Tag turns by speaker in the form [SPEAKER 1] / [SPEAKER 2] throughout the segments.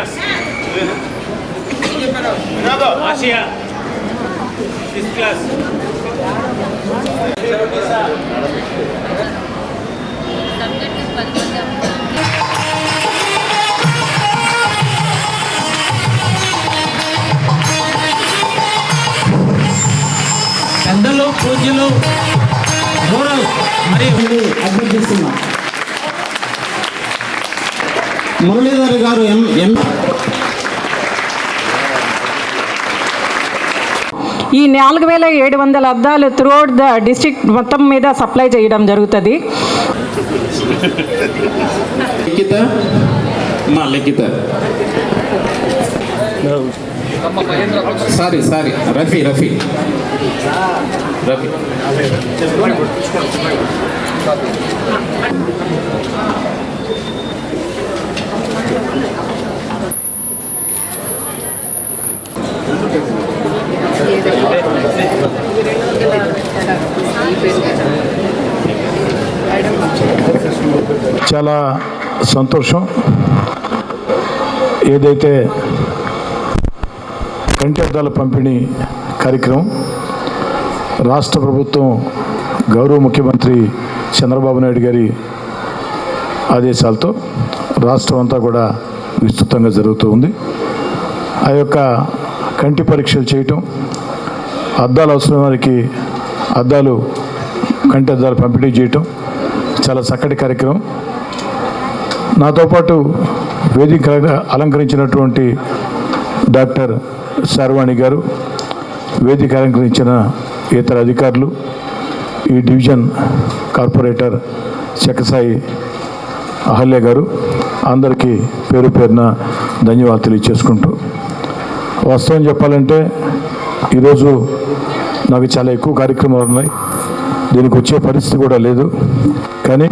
[SPEAKER 1] Class Asia fifth class
[SPEAKER 2] పెద్దలు పూజ్యులు rural మరియు
[SPEAKER 3] అభ్యర్థిస్తున్నాం మురళీధర్ గారు ఎం ఎం
[SPEAKER 4] ఈ నాలుగు వేల ఏడు వందల అద్దాలు త్రూఅవుట్ ద డిస్ట్రిక్ట్ మొత్తం మీద సప్లై చేయడం జరుగుతుంది.
[SPEAKER 3] లిఖిత? మా లిఖిత. Sorry sorry. రఫీ రఫీ. రఫీ.
[SPEAKER 5] చాలా సంతోషం. ఏదైతే కంటి అద్దాల పంపిణీ కార్యక్రమం రాష్ట్ర ప్రభుత్వం గౌరవ ముఖ్యమంత్రి చంద్రబాబు నాయుడు గారి ఆదేశాలతో రాష్ట్రం అంతా కూడా విస్తృతంగా జరుగుతూ ఉంది. ఆ యొక్క కంటి పరీక్షలు చేయటం అద్దాలు అవసరం వారికి అద్దాలు కంటి అద్దాలు పంపిణీ చేయటం చాలా చక్కటి కార్యక్రమం. నాతో పాటు వేదిక అలంకరించినటువంటి డాక్టర్ శర్వాణి గారు వేదిక అలంకరించిన ఇతర అధికారులు ఈ డివిజన్ కార్పొరేటర్ చక్కసాయి అహల్య గారు అందరికీ పేరు పేరున ధన్యవాదాలు తెలియచేసుకుంటూ. వాస్తవం చెప్పాలంటే ఈరోజు నాకు చాలా ఎక్కువ కార్యక్రమాలు ఉన్నాయి. దీనికి వచ్చే పరిస్థితి కూడా లేదు. కానీ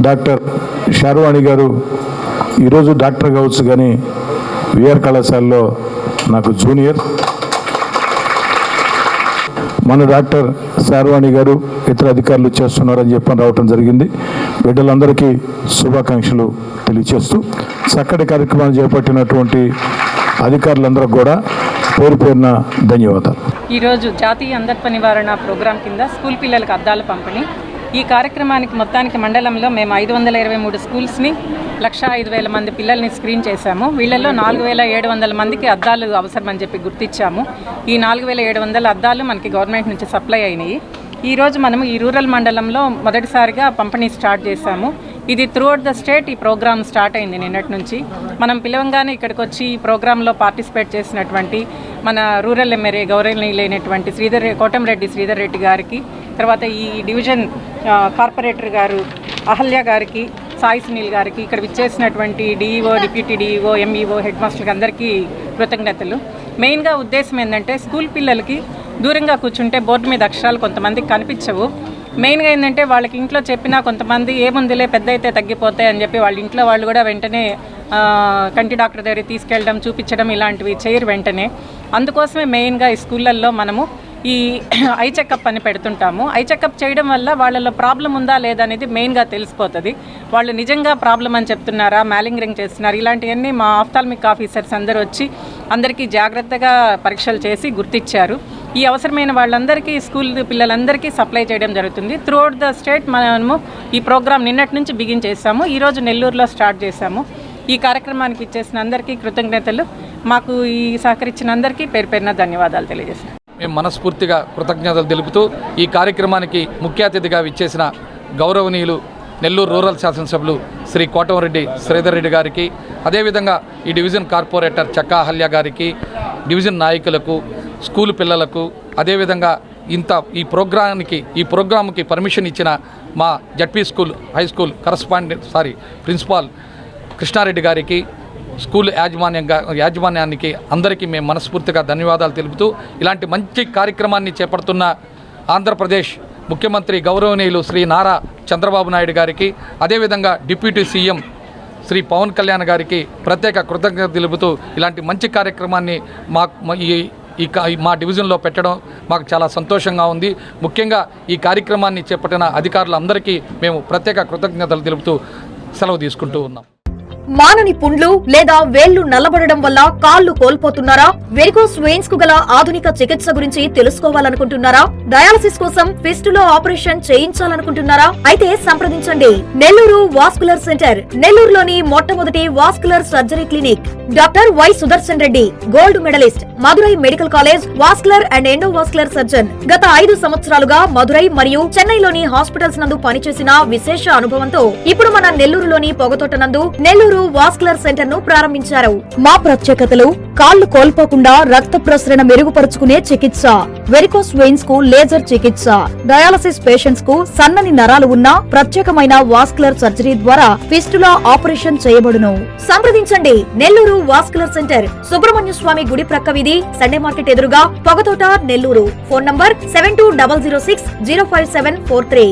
[SPEAKER 5] డాక్టర్ షార్వాణి గారు ఈరోజు డాక్టర్ కావచ్చు కానీ విఆర్ కళాశాలలో నాకు జూనియర్. మన డాక్టర్ శార్వాణి గారు ఇతర అధికారులు చేస్తున్నారని చెప్పని రావటం జరిగింది. బిడ్డలందరికీ శుభాకాంక్షలు తెలియచేస్తూ చక్కటి కార్యక్రమాలు చేపట్టినటువంటి అధికారులందరికీ కూడా పేరు పేరున ధన్యవాదాలు.
[SPEAKER 4] ఈరోజు జాతీయ అంధత్వ నివారణ ప్రోగ్రాం కింద స్కూల్ పిల్లలకు అద్దాల పంపిణీ ఈ కార్యక్రమానికి మొత్తానికి మండలంలో మేము ఐదు వందల ఇరవై మూడు స్కూల్స్ని లక్ష ఐదు వేల మంది పిల్లల్ని స్క్రీన్ చేశాము. వీళ్ళల్లో నాలుగు వేల ఏడు వందల మందికి అద్దాలు అవసరమని చెప్పి గుర్తించాము ఈ నాలుగు వేల ఏడు వందల అద్దాలు మనకి గవర్నమెంట్ నుంచి సప్లై అయినాయి. ఈరోజు మనము ఈ రూరల్ మండలంలో మొదటిసారిగా పంపిణీ స్టార్ట్ చేశాము. ఇది త్రూఅవుట్ ద స్టేట్ ఈ ప్రోగ్రామ్ స్టార్ట్ అయింది నిన్నటి నుంచి. మనం పిలవంగానే ఇక్కడికి వచ్చి ఈ ప్రోగ్రాంలో పార్టిసిపేట్ చేసినటువంటి మన రూరల్ ఎమ్మెల్యే గౌరవనీయులైనటువంటి శ్రీధర్ కోటంరెడ్డి శ్రీధర్ రెడ్డి గారికి తర్వాత ఈ డివిజన్ కార్పొరేటర్ గారు అహల్య గారికి సాయి సునీల్ గారికి ఇక్కడ విచ్చేసినటువంటి DEO deputy DEO MEO head మాస్టర్కి అందరికీ కృతజ్ఞతలు. మెయిన్గా ఉద్దేశం ఏంటంటే స్కూల్ పిల్లలకి దూరంగా కూర్చుంటే బోర్డు మీద అక్షరాలు కొంతమందికి కనిపించవు. మెయిన్గా ఏంటంటే వాళ్ళకి ఇంట్లో చెప్పినా కొంతమంది ఏముందిలే పెద్ద అయితే తగ్గిపోతాయి అని చెప్పి వాళ్ళ ఇంట్లో వాళ్ళు కూడా వెంటనే కంటి డాక్టర్ దగ్గరికి తీసుకెళ్ళడం చూపించడం ఇలాంటివి చేయరు వెంటనే. అందుకోసమే మెయిన్గా ఈ స్కూళ్ళల్లో మనము ఈ ఐ చెకప్ అని పెడుతుంటాము. ఐ చెకప్ చేయడం వల్ల వాళ్ళలో ప్రాబ్లం ఉందా లేదా అనేది మెయిన్గా తెలిసిపోతుంది. వాళ్ళు నిజంగా ప్రాబ్లం అని చెప్తున్నారా? మ్యాలింగరింగ్ చేస్తున్నారు. ఇలాంటివన్నీ మా ఆఫ్థాల్మిక్ ఆఫీసర్స్ అందరూ వచ్చి అందరికీ జాగ్రత్తగా పరీక్షలు చేసి గుర్తించారు ఈ అవసరమైన వాళ్ళందరికీ స్కూల్ పిల్లలందరికీ సప్లై చేయడం జరుగుతుంది. త్రూఅవుట్ ద స్టేట్ మనము ఈ ప్రోగ్రామ్ నిన్నటి నుంచి బిగిన్ ఈరోజు నెల్లూరులో స్టార్ట్ చేశాము. ఈ కార్యక్రమానికి ఇచ్చేసిన అందరికీ కృతజ్ఞతలు. మాకు ఈ సహకరించిన అందరికీ పేరు పేరున ధన్యవాదాలు తెలియజేస్తున్నాను.
[SPEAKER 6] మేము మనస్ఫూర్తిగా కృతజ్ఞతలు తెలుపుతూ ఈ కార్యక్రమానికి ముఖ్య అతిథిగా విచ్చేసిన గౌరవనీయులు నెల్లూరు రూరల్ శాసనసభ్యులు శ్రీ కోటమరెడ్డి శ్రీధర్ రెడ్డి గారికి అదేవిధంగా ఈ డివిజన్ కార్పొరేటర్ చక్కాహల్య గారికి డివిజన్ నాయకులకు స్కూల్ పిల్లలకు అదేవిధంగా ఇంత ఈ ప్రోగ్రాంకి ఈ ప్రోగ్రాంకి పర్మిషన్ ఇచ్చిన మా ZP school high school correspondent sorry principal Krishna Reddy గారికి స్కూల్ యాజమాన్యంగా యాజమాన్యానికి అందరికీ మేము మనస్ఫూర్తిగా ధన్యవాదాలు తెలుపుతూ ఇలాంటి మంచి కార్యక్రమాన్ని చేపడుతున్న ఆంధ్రప్రదేశ్ ముఖ్యమంత్రి గౌరవనీయులు శ్రీ నారా చంద్రబాబు నాయుడు గారికి అదేవిధంగా డిప్యూటీ సీఎం శ్రీ పవన్ కళ్యాణ్ గారికి ప్రత్యేక కృతజ్ఞత తెలుపుతూ ఇలాంటి మంచి కార్యక్రమాన్ని మా ఈ ఈ ఈ మా డివిజన్లో పెట్టడం మాకు చాలా సంతోషంగా ఉంది. ముఖ్యంగా ఈ కార్యక్రమాన్ని చేపట్టిన అధికారులందరికీ మేము ప్రత్యేక కృతజ్ఞతలు తెలుపుతూ సెలవు తీసుకుంటూ ఉన్నాం.
[SPEAKER 7] మానని పుండ్లు లేదా వేళ్ళు నల్లబడడం వల్ల కాళ్ళు కోల్పోతున్నారా? వెరికోస్ వెయిన్స్కు గల ఆధునిక చికిత్స గురించి తెలుసుకోవాలనుకుంటున్నారా? డయాలసిస్ కోసం ఫిస్టులో ఆపరేషన్ చేయించాలనుకుంటున్నారా? అయితే సంప్రదించండి. నెల్లూరు వాస్కులర్ సెంటర్ నెల్లూరులోని మొట్టమొదటి vascular surgery clinic. Doctor Y Sudarshan Reddy gold medalist Madurai medical college vascular and endovascular surgeon. గత ఐదు సంవత్సరాలుగా మదురై మరియు చెన్నైలోని హాస్పిటల్స్ నందు పనిచేసిన విశేష అనుభవంతో ఇప్పుడు మన నెల్లూరులోని పొగతోట నందు నెల్లూరు వాస్కులర్ సెంటర్ను ప్రారంభించారు. మా ప్రత్యేకతలు కాళ్ళు కోల్పోకుండా రక్త ప్రసరణ మెరుగుపరుచుకునే చికిత్స వెరికోస్ వెయిన్స్కు లేజర్ చికిత్స డయాలసిస్ పేషెంట్స్కు సన్నని నరాలు ఉన్న ప్రత్యేకమైన వాస్కులర్ సర్జరీ ద్వారా ఫిస్టులా ఆపరేషన్ చేయబడును. సంప్రదించండి నెల్లూరు వాస్కులర్ సెంటర్ సుబ్రహ్మణ్య స్వామి గుడి ప్రక్క వీధి సండే మార్కెట్ ఎదురుగా Pogathota Nellore. Phone number seven two double zero six zero five seven four three.